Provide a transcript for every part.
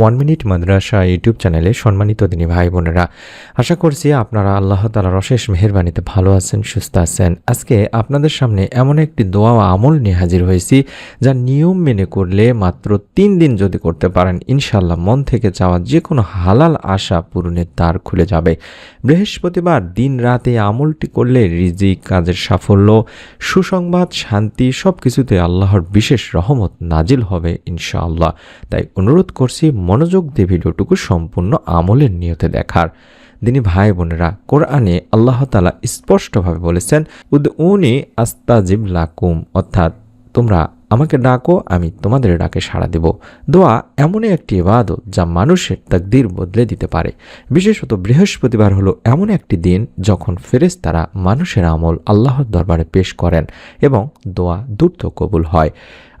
One minute মাদ্রাসা YouTube চ্যানেলে সম্মানিত দিনী ভাই বোনেরা, আশা করছি আপনারা আল্লাহ তালার অশেষ মেহরবানিতে ভালো আছেন, সুস্থ আছেন। আজকে আপনাদের সামনে এমন একটি দোয়া আমল নিয়ে হাজির হয়েছি, যা নিয়ম মেনে করলে মাত্র তিন দিন যদি করতে পারেন ইনশাল্লাহ মন থেকে চাওয়া যে কোনো হালাল আশা পূরণের দ্বার খুলে যাবে। বৃহস্পতিবার দিন রাতে আমলটি করলে রিজিক, কাজের সাফল্য, সুসংবাদ, শান্তি সব কিছুতে আল্লাহর বিশেষ রহমত নাজিল হবে, ইনশাআল্লাহ। তাই অনুরোধ করছি মনোযোগ দিয়ে ভিডিওটুকু সম্পূর্ণ আমলের নিয়তে দেখার। তিনি ভাই বোনেরা, কোরআনে আল্লাহ তালা স্পষ্টভাবে বলেছেন উদ উনি আস্তাজিব লাকুম। অর্থাৎ, তোমরা আমাকে ডাকো, আমি তোমাদের ডাকে সাড়া দেব। দোয়া এমনই একটি ইবাদত যা মানুষের তাকদির বদলে দিতে পারে। বিশেষত বৃহস্পতিবার হলো এমন একটি দিন যখন ফেরেস তারা মানুষের আমল আল্লাহর দরবারে পেশ করেন এবং দোয়া দ্রুত কবুল হয়।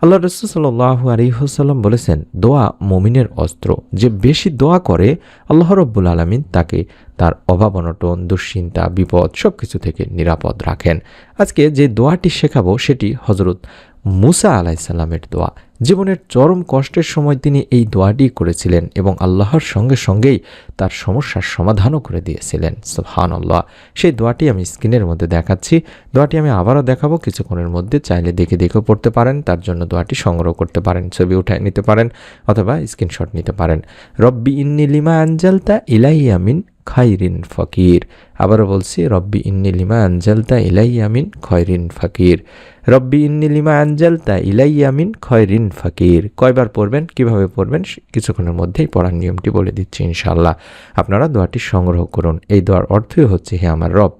আল্লাহ রসুল সাল্লাহু আলিহাসাল্লাম বলেছেন, দোয়া মমিনের অস্ত্র। যে বেশি দোয়া করে, আল্লাহ রব্বুল আলমিন তাকে তার অভাব অনটন দুশ্চিন্তা, বিপদ সব কিছু থেকে নিরাপদ রাখেন। আজকে যে দোয়াটি শেখাবো সেটি হজরত মুসা আলাইসাল্লামের দোয়া। জীবনের চরম কষ্টের সময় তিনি এই দোয়াটি করেছিলেন এবং আল্লাহর সঙ্গে সঙ্গেই তার সমস্যার সমাধানও করে দিয়েছিলেন। সুহান আল্লাহ সেই দোয়াটি আমি স্ক্রিনের মধ্যে দেখাচ্ছি। দোয়াটি আমি আবারও দেখাবো। কিছুক্ষণের মধ্যে চাইলে দেখে দেখেও পড়তে পারেন। তার জন্য দোয়াটি সংগ্রহ করতে পারেন, ছবি উঠায় নিতে পারেন অথবা স্ক্রিনশট নিতে পারেন। রব্বি ইন্নি লিমা আনজালতা ইলাইয়ামিন খাইরিন ফকির। আবারও বলছি, রব্বি ইন্নি লিমা আনজালতা ইলাইয়ামিন খয়রিন ফকির। রব্বি ইন্নি লিমা আনজালতা ইলাইয়ামিন খয়রিন ফকির। কয়বার পড়বেন, কীভাবে পড়বেন কিছুক্ষণের মধ্যেই পড়ার নিয়মটি বলে দিচ্ছি ইনশাল্লাহ আপনারা দোয়াটি সংগ্রহ করুন। এই দোয়ার অর্থই হচ্ছে, হে আমার রব,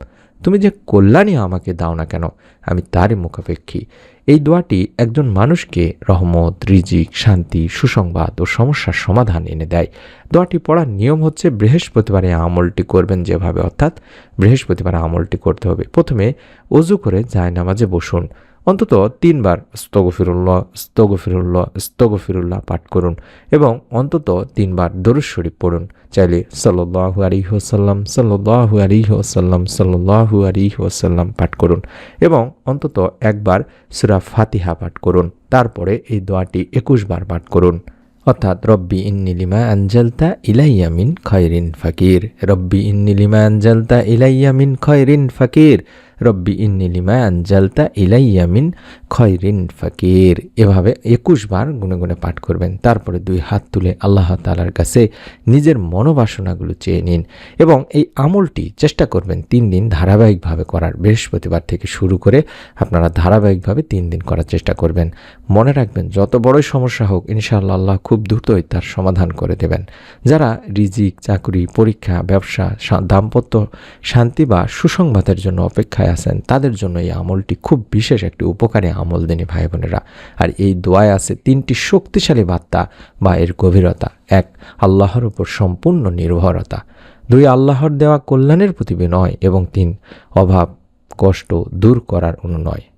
তুমি যে কল্যাণই আমাকে দাও না কেন, আমি তারই মুখাপেক্ষী। এই দোয়াটি একজন মানুষকে রহমত, রিজিক, শান্তি, সুসংবাদ ও সমস্যার সমাধান এনে দেয়। দোয়াটি পড়ার নিয়ম হচ্ছে বৃহস্পতিবারে আমলটি করবেন যেভাবে, অর্থাৎ বৃহস্পতিবারে আমলটি করতে হবে। প্রথমে অজু করে যায় নামাজে বসুন। অন্তত তিনবার স্তগফিরুল্লাহ স্তগফিরুল্লাহ স্তগফিরুল্লাহ পাঠ করুন এবং অন্তত তিনবার দরুদ শরীফ পড়ুন। চাইলে সাল্লাহু আলিহ ওসাল্লাম সাল্লাহু আলিহ ওসাল্লাম সাল্লাহু আলিহ ওসাল্লাম পাঠ করুন এবং অন্তত একবার সুরা ফাতিহা পাঠ করুন। তারপরে এই দোয়াটি একুশ বার পাঠ করুন। অর্থাৎ, রব্বি ইন্নিলিমা আঞ্জলতা ইলাইয়ামিন খয়রিন ফাকির। রব্বি ইন্নিলিমা আঞ্জলতা ইলাইয়ামিন খয়রিন ফাকির। রব্বি ইন্নিলিমা আঞ্জালতা ইলাইয়ামিন খয়রিন ফাকির। এভাবে একুশ বার গুনে গুনে পাঠ করবেন। তারপরে দুই হাত তুলে আল্লাহ তালার কাছে নিজের মনোবাসনাগুলো চেয়ে নিন এবং এই আমলটি চেষ্টা করবেন তিন দিন ধারাবাহিকভাবে করার। বৃহস্পতিবার থেকে শুরু করে আপনারা ধারাবাহিকভাবে তিন দিন করার চেষ্টা করবেন। মনে রাখবেন, যত বড়ই সমস্যা হোক, ইনশাআল্লাহ আল্লাহ খুব দ্রুতই তার সমাধান করে দেবেন। যারা রিজিক, চাকরি, পরীক্ষা, ব্যবসা দাম্পত্য শান্তি বা সুসংবাদের জন্য অপেক্ষায় আছেন, তাদের জন্য এই আমলটি খুব বিশেষ একটি উপকারী আমল দিনী ভাই বোনেরা। আর এই দোয়ায় আছে তিনটি শক্তিশালী বার্তা বা এর গভীরতা। এক, আল্লাহর উপর সম্পূর্ণ নির্ভরতা। দুই, আল্লাহর দেওয়া কল্যাণের প্রতি বিনয়। এবং তিন, অভাব, কষ্ট দূর করার অনুনয়।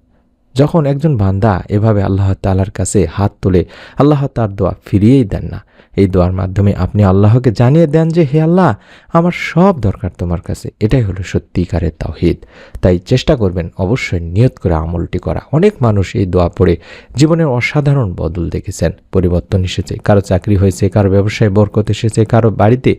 যখন একজন বান্দা এভাবে আল্লাহ তালার কাছে হাত তোলে আল্লাহ তার দোয়া ফিরিয়েই দেন না, এই দোয়ার মাধ্যমে আপনি আল্লাহকে জানিয়ে দেন যে, হে আল্লাহ, আমার সব দরকার তোমার কাছে। এটাই হলো সত্যিকারের তাওহিদ। তাই চেষ্টা করবেন অবশ্যই নিয়ত করে আমলটি করা। অনেক মানুষ এই দোয়া পড়ে জীবনের অসাধারণ বদল দেখেছেন। পরিবর্তন এসেছে, কারও চাকরি হয়েছে, কারও ব্যবসায় বরকত এসেছে, কারও বাড়িতে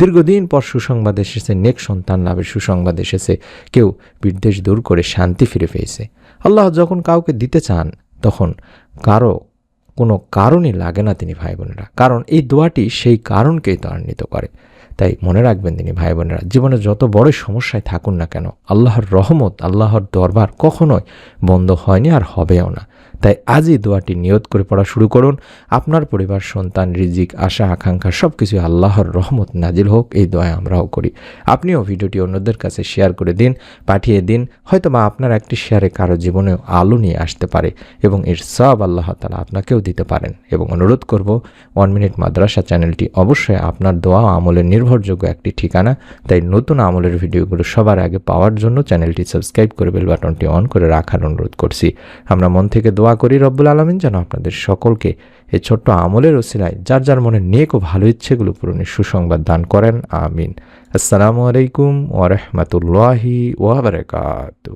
দীর্ঘদিন পর সুসংবাদ এসেছে, নেক সন্তান লাভের সুসংবাদ এসেছে, কেউ বিদ্বেষ দূর করে শান্তি ফিরে পেয়েছে। আল্লাহ যখন কাউকে দিতে চান, তখন কারও কোনো কারণই লাগে না তিনি ভাই বোনেরা কারণ এই দোয়াটি সেই কারণকেই ত্বরান্বিত করে। তাই মনে রাখবেন তিনি ভাই বোনেরা জীবনে যত বড় সমস্যায় থাকুন না কেন, আল্লাহর রহমত, আল্লাহর দরবার কখনোই বন্ধ হয়নি আর হবেও না। তাই আজই দোয়াটি নিয়ত করে পড়া শুরু করুন। আপনার পরিবার, সন্তান, রিজিক, আশা, আকাঙ্ক্ষা সব কিছু আল্লাহর রহমত নাজিল হোক, এই দোয়া আমরাও করি। আপনিও ভিডিওটি অন্যদের কাছে শেয়ার করে দিন, পাঠিয়ে দিন, হয়তো বা আপনার একটি শেয়ারে কারও জীবনেও আলো নিয়ে আসতে পারে এবং এর সব আল্লাহ তালা আপনাকেও দিতে পারেন। এবং অনুরোধ করব, ওয়ান মিনিট মাদ্রাসা চ্যানেলটি অবশ্যই আপনার দোয়া আমলের নির্ভরযোগ্য একটি ঠিকানা, তাই নতুন আমলের ভিডিওগুলো সবার আগে পাওয়ার জন্য চ্যানেলটি সাবস্ক্রাইব করে বেল বাটনটি অন করে রাখার অনুরোধ করছি। আমরা মন থেকে দোয়া করি রব্বুল আলমিন যেন আপনাদের সকলকে এই ছোট্ট আমলের ওসিলায় যার যার মনে নেক ও ভালো ইচ্ছেগুলো পূরণের সুসংবাদ দান করেন, আমিন। আসসালামু আলাইকুম ওরহমতুল্লাহি ওয়াবারকাতু